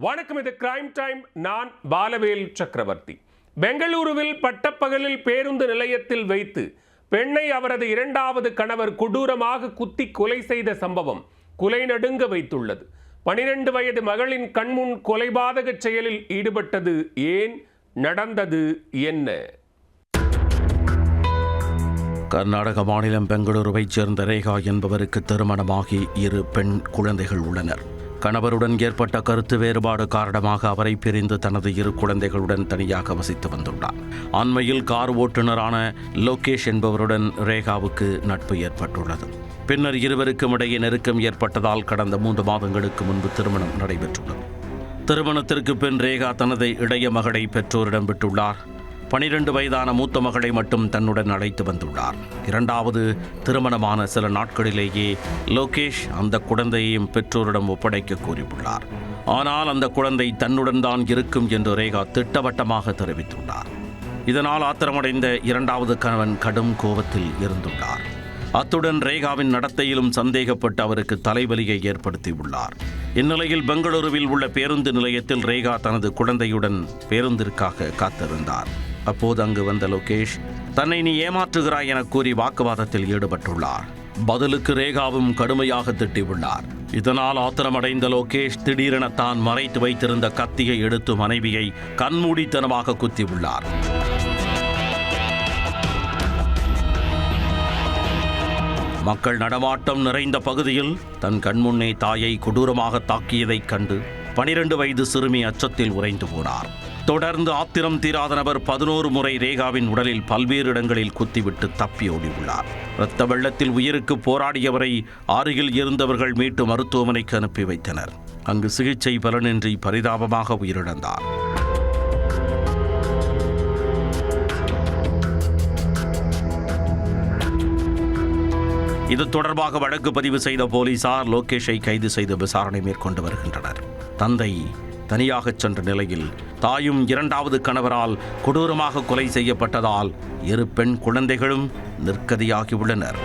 வணக்கம் இது crime time நான் பாலவேல் சக்கரவர்த்தி. பெங்களூருவில் பட்டப்பகலில் பேருந்து நிலையத்தில் வைத்து பெண்ணை அவரது இரண்டாவது கணவர் கொடூரமாக குத்தி கொலை செய்த சம்பவம் குலை நடுங்க வைத்துள்ளது. பனிரெண்டு வயது மகளின் கண்முன் கொலைபாதக செயலில் ஈடுபட்டது ஏன்? நடந்தது என்ன? கர்நாடக மாநிலம் பெங்களூருவைச் சேர்ந்த ரேகா என்பவருக்கு திருமணமாகி இரு பெண் குழந்தைகள் உள்ளனர். கணவருடன் ஏற்பட்ட கருத்து வேறுபாடு காரணமாக அவரை பிரிந்து தனது இரு குழந்தைகளுடன் தனியாக வசித்து வந்துள்ளார். அண்மையில் கார் ஓட்டுநரான லோகேஷ் என்பவருடன் ரேகாவுக்கு நட்பு ஏற்பட்டுள்ளது. பின்னர் இருவருக்கும் இடையே நெருக்கம் ஏற்பட்டதால் கடந்த மூன்று மாதங்களுக்கு முன்பு திருமணம் நடைபெற்றுள்ளது. திருமணத்திற்கு பின் ரேகா தனது இளைய மகளை பெற்றோரிடம் விட்டுள்ளார். பனிரெண்டு வயதான மூத்த மகளை மட்டும் தன்னுடன் அழைத்து வந்துள்ளார். இரண்டாவது திருமணமான சில நாட்களிலேயே லோகேஷ் அந்த குழந்தையையும் பெற்றோரிடம் ஒப்படைக்க கூறியுள்ளார். ஆனால் அந்த குழந்தை தன்னுடன் தான் இருக்கும் என்று ரேகா திட்டவட்டமாக தெரிவித்துள்ளார். இதனால் ஆத்திரமடைந்த இரண்டாவது கணவன் கடும் கோபத்தில் இருந்துள்ளார். அத்துடன் ரேகாவின் நடத்தையிலும் சந்தேகப்பட்டு அவருக்கு தலைவலியை ஏற்படுத்தியுள்ளார். இந்நிலையில் பெங்களூருவில் உள்ள பேருந்து நிலையத்தில் ரேகா தனது குழந்தையுடன் பேருந்திற்காக காத்திருந்தார். அப்போது அங்கு வந்த லோகேஷ் தன்னை நீ ஏமாற்றுகிறாய் என கூறி வாக்குவாதத்தில் ஈடுபட்டுள்ளார். பதிலுக்கு ரேகாவும் கடுமையாக திட்டியுள்ளார். இதனால் ஆத்திரமடைந்த லோகேஷ் திடீரென தான் மறைத்து வைத்திருந்த கத்தியை எடுத்து மனைவியை கண்மூடித்தனமாக குத்தியுள்ளார். மக்கள் நடமாட்டம் நிறைந்த பகுதியில் தன் கண்முன்னே தாயை கொடூரமாக தாக்கியதைக் கண்டு பனிரெண்டு வயது சிறுமி அச்சத்தில் உறைந்து போனார். தொடர்ந்து ஆத்திரம் தீராத நபர் பதினோரு முறை ரேகாவின் உடலில் பல்வேறு இடங்களில் குத்திவிட்டு தப்பியோடி உள்ளார் இரத்த வெள்ளத்தில் உயிருக்கு போராடியவரை அருகில் இருந்தவர்கள் மீட்டு மருத்துவமனைக்கு அனுப்பி வைத்தனர். அங்கு சிகிச்சை பலனின்றி பரிதாபமாக உயிரிழந்தார். இது தொடர்பாக வழக்கு பதிவு செய்த போலீசார் லோகேஷை கைது செய்து விசாரணை மேற்கொண்டு வருகின்றனர். தந்தை தனியாகச் சென்ற நிலையில் தாயும் இரண்டாவது கணவரால் கொடூரமாக கொலை செய்யப்பட்டதால் இரு பெண் குழந்தைகளும் நிற்கதியாகியுள்ளனர்.